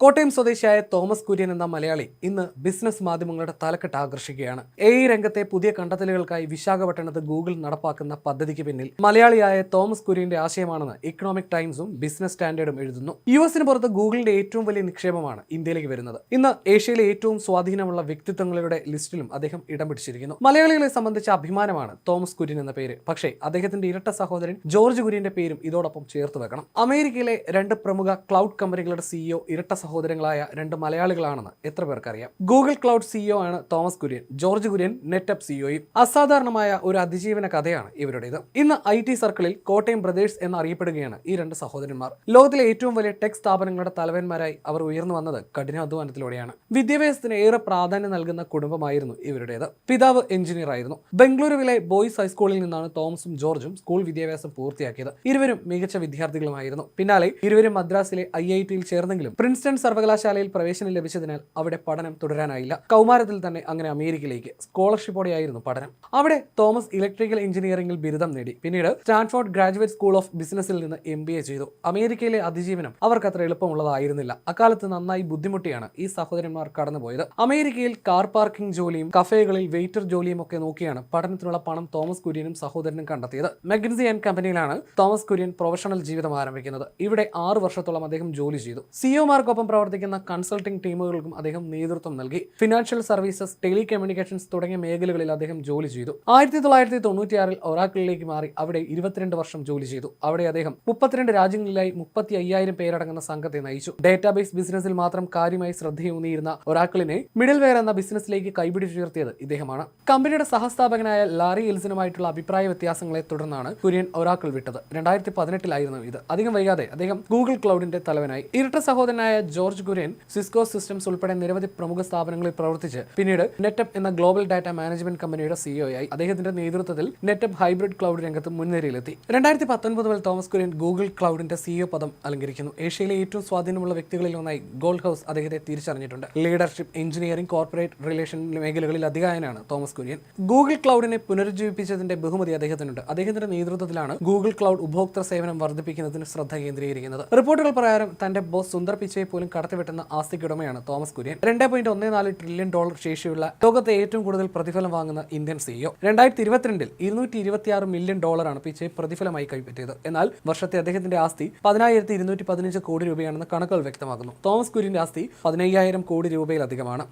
കോട്ടയം സ്വദേശിയായ തോമസ് കുര്യൻ എന്ന മലയാളി ഇന്ന് ബിസിനസ് മാധ്യമങ്ങളുടെ തലക്കെട്ട് ആകർഷിക്കുകയാണ്. എ ഐ രംഗത്തെ പുതിയ കണ്ടെത്തലുകൾക്കായി വിശാഖപട്ടണത്ത് ഗൂഗിൾ നടപ്പാക്കുന്ന പദ്ധതിക്ക് പിന്നിൽ മലയാളിയായ തോമസ് കുര്യന്റെ ആശയമാണെന്ന് ഇക്കണോമിക് ടൈംസും ബിസിനസ് സ്റ്റാൻഡേർഡും എഴുതുന്നു. യു എസിന് പുറത്ത് ഗൂഗിളിന്റെ ഏറ്റവും വലിയ നിക്ഷേപമാണ് ഇന്ത്യയിലേക്ക് വരുന്നത്. ഇന്ന് ഏഷ്യയിലെ ഏറ്റവും സ്വാധീനമുള്ള വ്യക്തിത്വങ്ങളുടെ ലിസ്റ്റിലും അദ്ദേഹം ഇടം പിടിച്ചിരിക്കുന്നു. മലയാളികളെ സംബന്ധിച്ച അഭിമാനമാണ് തോമസ് കുര്യൻ എന്ന പേര്. പക്ഷേ അദ്ദേഹത്തിന്റെ ഇരട്ട സഹോദരൻ ജോർജ് കുര്യന്റെ പേരും ഇതോടൊപ്പം ചേർത്ത് വെക്കണം. അമേരിക്കയിലെ രണ്ട് പ്രമുഖ ക്ലൗഡ് കമ്പനികളുടെ സിഇഒ ഇരട്ട സഹോദരങ്ങളായ രണ്ട് മലയാളികളാണെന്ന് എത്ര പേർക്കറിയാം? ഗൂഗിൾ ക്ലൗഡ് സിഇഒ ആണ് തോമസ് കുര്യൻ. ജോർജ് കുര്യൻ നെറ്റപ്പ് സിഇഒയും അസാധാരണമായ ഒരു അതിജീവന കഥയാണ് ഇവരുടേത്. ഇന്ന് ഐ ടി സർക്കിളിൽ കോട്ടയം ബ്രദേഴ്സ് എന്നറിയപ്പെടുകയാണ് ഈ രണ്ട് സഹോദരന്മാർ. ലോകത്തിലെ ഏറ്റവും വലിയ ടെക് സ്ഥാപനങ്ങളുടെ തലവന്മാരായി അവർ ഉയർന്നു വന്നത് കഠിനാധ്വാനത്തിലൂടെയാണ്. വിദ്യാഭ്യാസത്തിന് ഏറെ പ്രാധാന്യം നൽകുന്ന കുടുംബമായിരുന്നു ഇവരുടേത്. പിതാവ് എഞ്ചിനീയർ ആയിരുന്നു. ബംഗളൂരുവിലെ ബോയ്സ് ഹൈസ്കൂളിൽ നിന്നാണ് തോമസും ജോർജും സ്കൂൾ വിദ്യാഭ്യാസം പൂർത്തിയാക്കിയത്. ഇരുവരും മികച്ച വിദ്യാർത്ഥികളുമായിരുന്നു. പിന്നാലെ ഇരുവരും മദ്രാസിലെ ഐ ഐ ടിയിൽ ചേർന്നെങ്കിലും പ്രിൻസ്റ്റൺ സർവകലാശാലയിൽ പ്രവേശനം ലഭിച്ചതിനാൽ അവിടെ പഠനം തുടരാനായില്ല. കൗമാരത്തിൽ തന്നെ അങ്ങനെ അമേരിക്കയിലേക്ക് സ്കോളർഷിപ്പോടെയായിരുന്നു പഠനം. അവിടെ തോമസ് ഇലക്ട്രിക്കൽ എഞ്ചിനീയറിംഗിൽ ബിരുദം നേടി. പിന്നീട് സ്റ്റാൻഫോർഡ് ഗ്രാജുവേറ്റ് സ്കൂൾ ഓഫ് ബിസിനസ്സിൽ നിന്ന് എം ചെയ്തു. അമേരിക്കയിലെ അതിജീവനം അവർക്ക് അത്ര എളുപ്പമുള്ളതായിരുന്നില്ല. അക്കാലത്ത് നന്നായി ബുദ്ധിമുട്ടിയാണ് ഈ സഹോദരന്മാർ കടന്നുപോയത്. അമേരിക്കയിൽ കാർ പാർക്കിംഗ് ജോലിയും കഫേകളിൽ വെയിറ്റർ ജോലിയും ഒക്കെ നോക്കിയാണ് പഠനത്തിനുള്ള പണം തോമസ് കുര്യനും സഹോദരനും കണ്ടെത്തിയത്. മെഗൻസി ആൻഡ് കമ്പനിയിലാണ് തോമസ് കുര്യൻ പ്രൊഫഷണൽ ജീവിതം ആരംഭിക്കുന്നത്. ഇവിടെ ആറ് വർഷത്തോളം അദ്ദേഹം ജോലി ചെയ്തു. സിഒമാർക്കൊപ്പം പ്രവർത്തിക്കുന്ന കൺസൾട്ടിംഗ് ടീമുകൾക്കും അദ്ദേഹം നേതൃത്വം നൽകി. ഫിനാൻഷ്യൽ സർവീസസ് ടെലി കമ്മ്യൂണിക്കേഷൻസ് തുടങ്ങിയ മേഖലകളിൽ അദ്ദേഹം ജോലി ചെയ്തു. ആയിരത്തി തൊള്ളായിരത്തി തൊണ്ണൂറ്റിയാറിൽ ഒറാക്കിളിലേക്ക് മാറി അവിടെ ഇരുപത്തിരണ്ട് വർഷം ജോലി ചെയ്തു. അവിടെ അദ്ദേഹം മുപ്പത്തിരണ്ട് രാജ്യങ്ങളിലായി മുപ്പത്തി അയ്യായിരം പേരടങ്ങുന്ന സംഘത്തെ നയിച്ചു. ഡേറ്റാബേസ് ബിസിനസ്സിൽ മാത്രം കാര്യമായി ശ്രദ്ധയൂന്നിയിരുന്ന ഒറാക്കിളിനെ മിഡിൽ വെയർ എന്ന ബിസിനസ്സിലേക്ക് കൈപിടിച്ചുയർത്തിയത് ഇദ്ദേഹമാണ്. കമ്പനിയുടെ സഹസ്ഥാപകനായ ലാറി എൽസിനുമായിട്ടുള്ള അഭിപ്രായ വ്യത്യാസങ്ങളെ തുടർന്നാണ് കുര്യൻ ഒറാക്കിൾ വിട്ടത്. രണ്ടായിരത്തി പതിനെട്ടിലായിരുന്നു ഇത്. അധികം വൈകാതെ അദ്ദേഹം ഗൂഗിൾ ക്ലൗഡിന്റെ തലവനായി. ഇരട്ട സഹോദരനായ ജോർജ് കുര്യൻ സിസ്കോ സിസ്റ്റംസ് ഉൾപ്പെടെ നിരവധി പ്രമുഖ സ്ഥാപനങ്ങളിൽ പ്രവർത്തിച്ച് പിന്നീട് നെറ്റപ്പ് എന്ന ഗ്ലോബൽ ഡാറ്റ മാനേജ്മെന്റ് കമ്പനിയുടെ സിഇഒ ആയി അദ്ദേഹത്തിന്റെ നേതൃത്വത്തിൽ നെറ്റപ്പ് ഹൈബ്രിഡ് ക്ലൗഡ് രംഗത്ത് മുൻനിരയിലെത്തി. രണ്ടായിരത്തി പത്തൊൻപത് മുതൽ തോമസ് കുര്യൻ ഗൂഗിൾ ക്ലൗഡിന്റെ സിഇഒ പദം അലങ്കരിക്കുന്നു. ഏഷ്യയിലെ ഏറ്റവും സ്വാധീനമുള്ള വ്യക്തികളിൽ ഒന്നായി ഗോൾഡ് ഹൗസ് അദ്ദേഹത്തെ തിരിച്ചറിഞ്ഞിട്ടുണ്ട്. ലീഡർഷിപ്പ് എഞ്ചിനീയറിംഗ് കോർപ്പറേറ്റ് റിലേഷൻ മേഖലകളിൽ അധികായനാണ് തോമസ് കുര്യൻ ഗൂഗിൾ ക്ലൗഡിനെ പുനരുജ്ജീവിപ്പിച്ചതിന്റെ ബഹുമതി അദ്ദേഹത്തിനുണ്ട്. അദ്ദേഹത്തിന്റെ നേതൃത്വത്തിലാണ് ഗൂഗിൾ ക്ലൗഡ് ഉപഭോക്തൃ സേവനം വർദ്ധിപ്പിക്കുന്നതിന് ശ്രദ്ധ കേന്ദ്രീകരിക്കുന്നത്. റിപ്പോർട്ടുകൾ പ്രകാരം തന്റെ ബോസ് സുന്ദർ പിച്ചയെ പോലും കടത്തിവെട്ടുന്ന ആസ്തിക്കുടമയാണ് തോമസ് കുര്യൻ. രണ്ട് പോയിന്റ് ഒന്ന് നാല് ട്രില്യൺ ഡോളർ ശേഷിയുള്ള ലോകത്തെ ഏറ്റവും കൂടുതൽ പ്രതിഫലം വാങ്ങുന്ന ഇന്ത്യൻ സിഇഒ രണ്ടായിരത്തി ഇരുപത്തിരണ്ടിൽ ഇരുന്നൂറ്റി ഇരുപത്തിയാറ് മില്യൺ ഡോളറാണ് പിച്ചെ പ്രതിഫലമായി കൈപ്പറ്റിയത്. എന്നാൽ വർഷത്തെ അദ്ദേഹത്തിന്റെ ആസ്തി പതിനായിരത്തി ഇരുന്നൂറ്റി പതിനഞ്ച് കോടി രൂപയാണെന്ന് കണക്കുകൾ വ്യക്തമാക്കുന്നു. തോമസ് കുര്യന്റെ ആസ്തി പതിനയ്യായിരം കോടി രൂപയിലധികമാണ്.